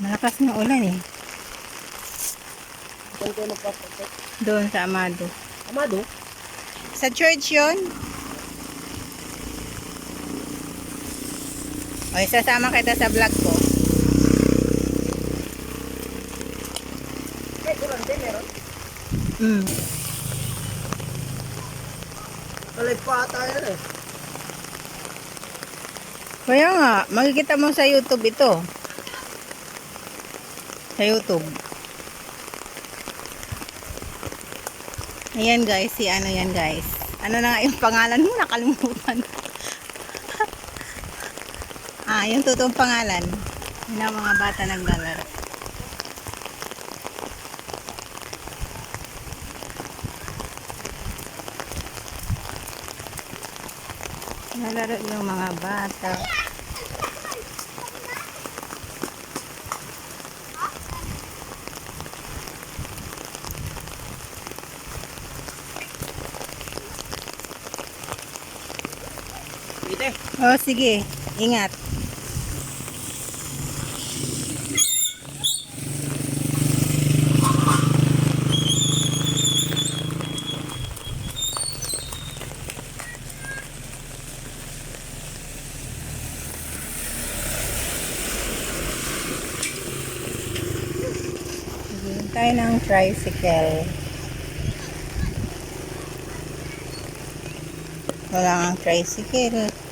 Malakas ng ulan eh. Saan kayo magpaprotect? Doon sa Amado. Amado? Sa church yon. O, sasama kita sa vlog ko. Eh, durante meron. Mm. Nakalag pa tayo eh. Kaya nga, makikita mo sa YouTube ito. Sa YouTube. Ayan guys, si ano yan guys. Ano na nga yung pangalan mo? Nakalimutan. ah, yung totoong pangalan. Yun ang mga bata naglalaro. Nalaro yung mga bata. Eh. Oh, sige. Ingat. Tayo ng tricycle. Wala nga tricycle.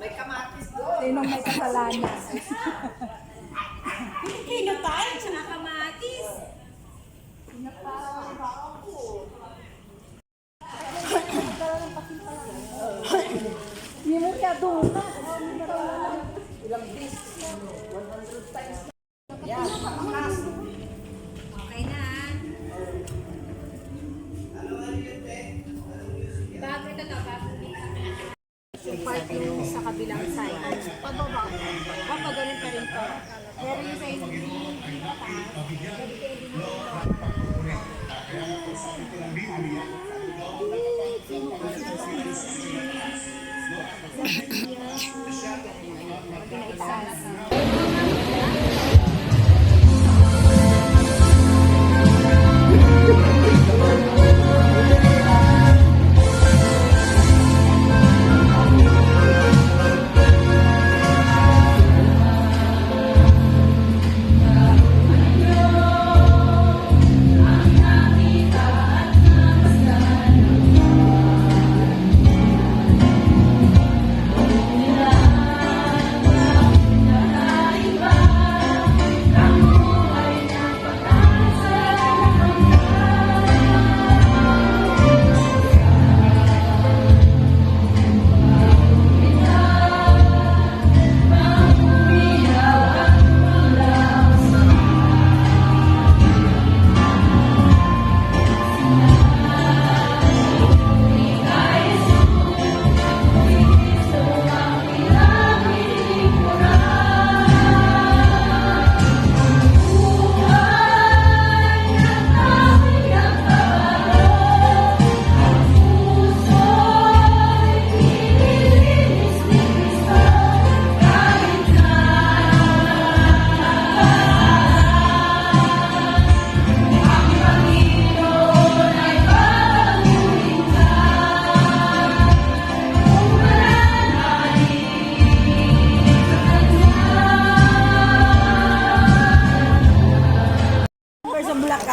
May kamatis doon. Sinong may kasalanan? Pilipino tayo, tsaka kamatis. Hindi mo kaya doon. Okay sa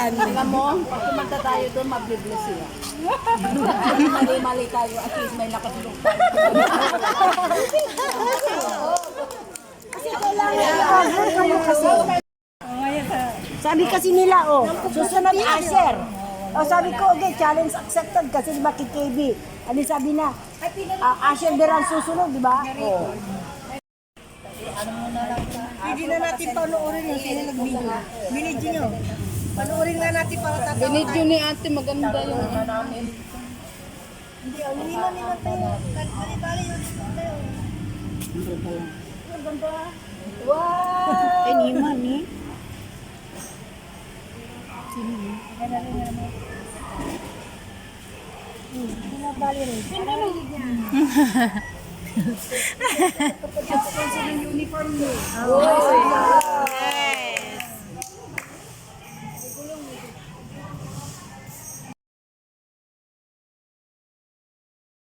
Bulacan. Alam mo, pag kumanta tayo doon, mabibless siya. Mali-mali tayo, at least may nakasulong tayo. Kasi kailangan kayo kasi. Sabi kasi nila, oh, susunod Asher. O sabi ko, okay, challenge accepted kasi di ba kay KB. Ano sabi na, ah, Asher Beran susunod, di ba? Oh. Hindi na natin panoorin yung sino nag-video. Binidyo nyo. Panoorin nga natin para tatawa. Binidyo ni ate, maganda yung ano namin. Hindi, oh, liliman-liman tayo. Bali-bali yun. tayo. Wow! Ay, ni mami. Bali rin. uniform niyo. Hey.